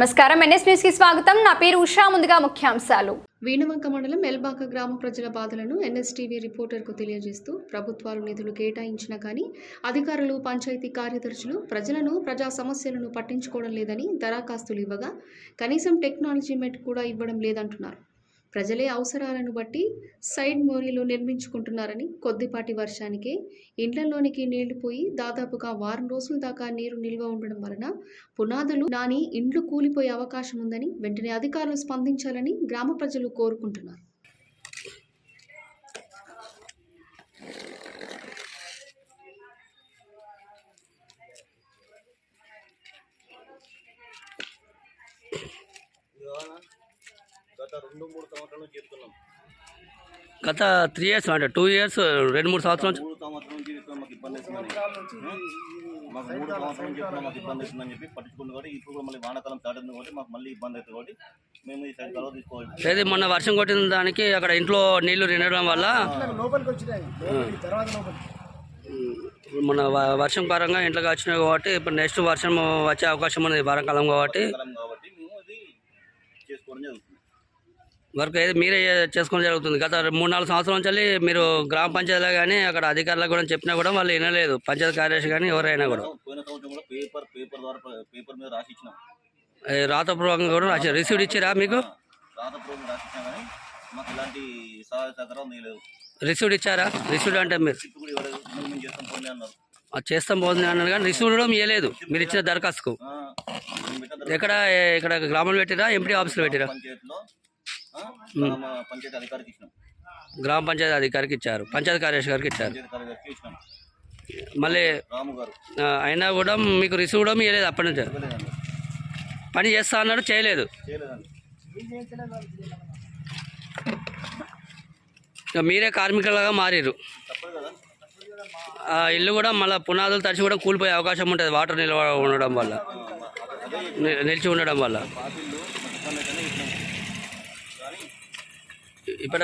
నమస్కారం. ఎన్ఎస్ న్యూస్కి స్వాగతం. నా పేరు ఉషా. ముందుగా ముఖ్యాంశాలు. వీణవంక మండలం ఎల్బాక గ్రామ ప్రజల బాధలను ఎన్ఎస్టీవీ రిపోర్టర్కు తెలియజేస్తూ ప్రభుత్వాలు నిధులు కేటాయించినా కానీ అధికారులు పంచాయతీ కార్యదర్శులు ప్రజలను ప్రజా సమస్యలను పట్టించుకోవడం లేదని దరఖాస్తులు ఇవ్వగా కనీసం టెక్నాలజీ మెట్ కూడా ఇవ్వడం లేదంటున్నారు. ప్రజలే అవసరాలను బట్టి సైడ్ మోరీలు నిర్మించుకుంటున్నారని కొద్దిపాటి వర్షానికే ఇండ్లలోనికి నీళ్ళు పోయి దాదాపుగా వారం రోజుల దాకా నీరు నిల్వ ఉండడం వలన పునాదులు నాని ఇండ్లు కూలిపోయే అవకాశం ఉందని వెంటనే అధికారులు స్పందించాలని గ్రామ ప్రజలు కోరుకుంటున్నారు. గత రెండు మూడు సంవత్సరాల నుంచి చెప్తున్నాం. గత త్రీ ఇయర్స్ అంటే టూ ఇయర్స్ రెండు మూడు సంవత్సరాల నుంచి? మూడు సంవత్సరాల నుంచి చెప్తున్నాం మాకు ఇబ్బంది అవుతుందని మాకు మూడు సంవత్సరాల నుంచి చెప్తున్నాం మాకు ఇబ్బంది అవుతుందని చెప్పి పట్టించుకుంది కాబట్టి ఇప్పుడు కూడా మళ్ళీ వానాకాలం స్టార్ట్ అయింది కాబట్టి మాకు మళ్ళీ ఇబ్బంది అవుతుంది కాబట్టి మేము ఈ సైడ్ కలవ తీసుకోవాలి. లేదు మొన్న వర్షం కొట్టిన దానికి అక్కడ ఇంట్లో నీళ్ళు నిండడం వల్ల లోపలికి వచ్చినాయి. లోపలికి తర్వాత లోపలికి. ఉమ్, మొన్న వర్షం పరంగా ఇంట్లోకి వచ్చినాయి కాబట్టి ఇప్పుడు నెక్స్ట్ వర్షం వచ్చే అవకాశం ఉంది కాబట్టి. కాలం కాబట్టి మేము అది చేసుకోవడం జరుగుతుంది. వర్క్ అయితే మీరే చేసుకోవడం జరుగుతుంది. గత మూడు నాలుగు సంవత్సరాల నుంచి మీరు గ్రామ పంచాయతీలో కానీ అక్కడ అధికారులకు కూడా చెప్పినా కూడా వాళ్ళు వినలేదు. పంచాయతీ కార్యదర్శి కానీ ఎవరైనా కూడా. పేపర్ పేపర్ ద్వారా పేపర్ మీద రాసి ఇచ్చినాం ఏ, రాతపూర్వకంగా కూడా రాశారు రిసీవ్డ్ ఇచ్చిరా మీకు? రాతపూర్వకం రాసి ఇచ్చినా కానీ మాకు ఇలాంటి సహాయ సహకారం లేదు రిసీవ్డ్ ఇచ్చారా? రిసీవ్డ్ అంటే మీరు? చేస్తాం పోతుంది అన్నారు. కానీ రిసీవ్డ్ కూడా ఇవ్వలేదు మీరు ఇచ్చిన దరఖాస్తుకు. ఎక్కడ ఇక్కడ గ్రామంలో పెట్టిరా? ఎంపీ ఆఫీస్లో పెట్టిరా? పంచాయతీ అధికారికి ఇచ్చినాం. గ్రామ పంచాయతీ అధికారికి ఇచ్చారు. పంచాయతీ కార్యదర్శి గారికి ఇచ్చారు. మళ్ళీ రాము గారు. ఆ, అయినా కూడా మీకు రిసీవ్ కూడా ఇవ్వలేదు అప్పటి నుంచి. పని చేస్తా అన్నాడు చేయలేదు. మీరే కార్మికులుగా మారిరు ఆ ఇల్లు కూడా మళ్ళీ పునాదులు తడిచి కూడా కూలిపోయే అవకాశం ఉంటుంది వాటర్ నిల్వ ఉండడం వల్ల. నిలిచి ఉండడం వల్ల. இப்போ